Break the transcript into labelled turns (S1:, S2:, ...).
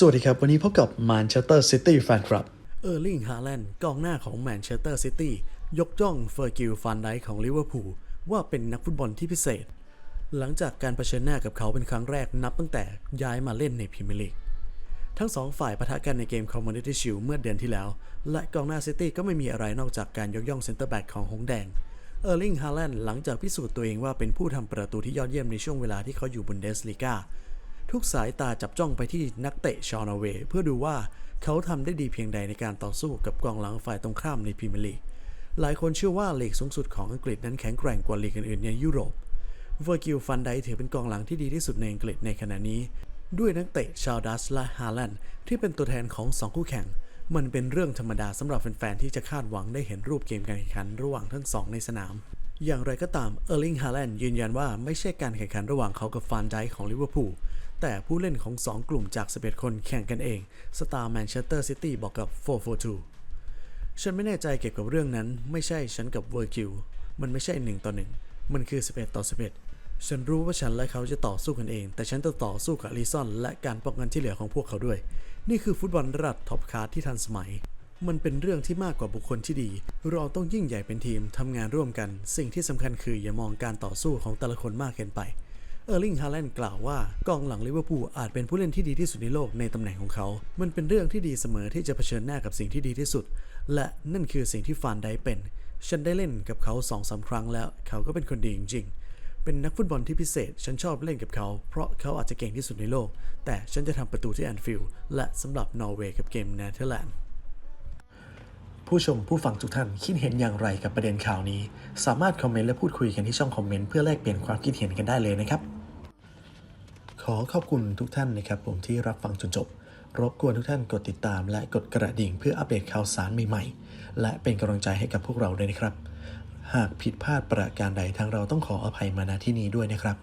S1: สวัสดีครับ วันนี้พบกับม a นเชสเตอร์ซิตี้แฟนคลับ
S2: เออร์ลิง ฮาแลนด์กองหน้าของแมนเชสเตอร์ซิตี้ยกย่องเฟอร์กิลฟันไดของลิเวอร์พูลว่าเป็นนักฟุตบอลที่พิเศษ หลังจากการเผชิญหน้ากับเขาเป็นครั้งแรกนับตั้งแต่ย้ายมาเล่นในพรีเมียร์ลีก ทั้งสองฝ่ายปะทะกันในเกม Community Shield เมื่อเดือนที่แล้ว และกองหน้าซิตี้ก็ไม่มีอะไรนอกจากการยกย่องเซนเตอร์แบ็กของหงแดง เออร์ลิง ฮาแลนด์หลังจากพิสูจน์ตัวเองว่าเป็นผู้ทำประตูที่ยอดเยี่ยมในช่วงเวลาที่เขาอยู่บุนเดสลีกา ทุกสายตาจับจ้องไปที่นักเตะชาวนอร์เวย์เพื่อดูว่าเขาทำได้ดีเพียงใดในการต่อสู้กับกองหลังฝ่ายตรงข้ามในพรีเมียร์ลีก หลายคนเชื่อว่าลีกสูงสุดของอังกฤษนั้นแข็งแกร่งกว่าลีกอื่นๆในยุโรป เวอร์กิลฟันไดถือเป็นกองหลังที่ดีที่สุดในอังกฤษในขณะนี้ ด้วยนักเตะชาวดัสและฮาแลนด์ที่เป็นตัวแทนของสองคู่แข่ง มันเป็นเรื่องธรรมดาสำหรับแฟนๆที่จะคาดหวังได้เห็นรูปเกมการแข่งขันระหว่างทั้งสองในสนามอย่างไรก็ตามเออร์ลิงฮาแลนด์ยืนยันว่าไม่ใช่การแข่งขันระหว่างเขากับฟานไดของลิเวอร์พูล แต่ผู้เล่นของ 2 กลุ่มจาก 11 คนแข่งกันเอง สตาร์แมนเชสเตอร์ซิตี้บอกกับ 442 ฉันไม่แน่ใจเกี่ยวกับเรื่องนั้น ไม่ใช่ฉันกับเวอร์กิลมันไม่ใช่ 1 ต่อ 1 มันคือ 11 ต่อ 11 ฉันรู้ว่าฉันและเขาจะต่อสู้กันเอง แต่ฉันจะต่อสู้กับลีซอน และการป้องกันที่เหลือของพวกเขาด้วย นี่คือฟุตบอลระดับท็อปคลาสที่ทันสมัย มันเป็นเรื่องที่มากกว่าบุคคลที่ดี เราต้องยิ่งใหญ่เป็นทีมทำงานร่วมกัน สิ่งที่สำคัญคืออย่ามองการต่อสู้ของแต่ละคนมากเกินไป เออร์ลิง ฮาแลนด์กล่าวว่ากองหลังลิเวอร์พูลอาจเป็นผู้เล่นที่ดีที่สุดในโลกในตำแหน่งของเขา มันเป็นเรื่องที่ดีเสมอที่จะเผชิญหน้ากับสิ่งที่ดีที่สุด และนั่นคือสิ่งที่ฟานได้เป็น ฉันได้เล่นกับเขาสองสาครั้งแล้ว เขาก็เป็นคนดีจริงๆ เป็นนักฟุตบอลที่พิเศษ ฉันชอบเล่นกับเขา เพราะเขาอาจจะเก่งที่สุดในโลก แต่ฉันจะทำประตูที่แอนฟิลด์และสำหรับนอร์เวย์กับเกมเนเธอร์แลนด์
S1: ผู้ชมผู้ฟังทุกท่านคิดเห็นอย่างไรกับประเด็นข่าวนี้ สามารถคอมเมนต์และพูดคุยกันที่ช่องคอมเมนต์เพื่อแลกเปลี่ยนความคิดเห็นกันได้เลยนะครับ อขอบคุณทุกท่านนะครับผมที่รับฟังจนจบ รบกวนทุกท่านกดติดตาม และกดกระดิ่งเพื่ออัปเดตข่าวสารใหม่ๆ และเป็นกำลังใจให้กับพวกเราด้วยนะครับ หากผิดพลาดประการใดทางเราต้องขออภัยมาณที่นี้ด้วยนะครับ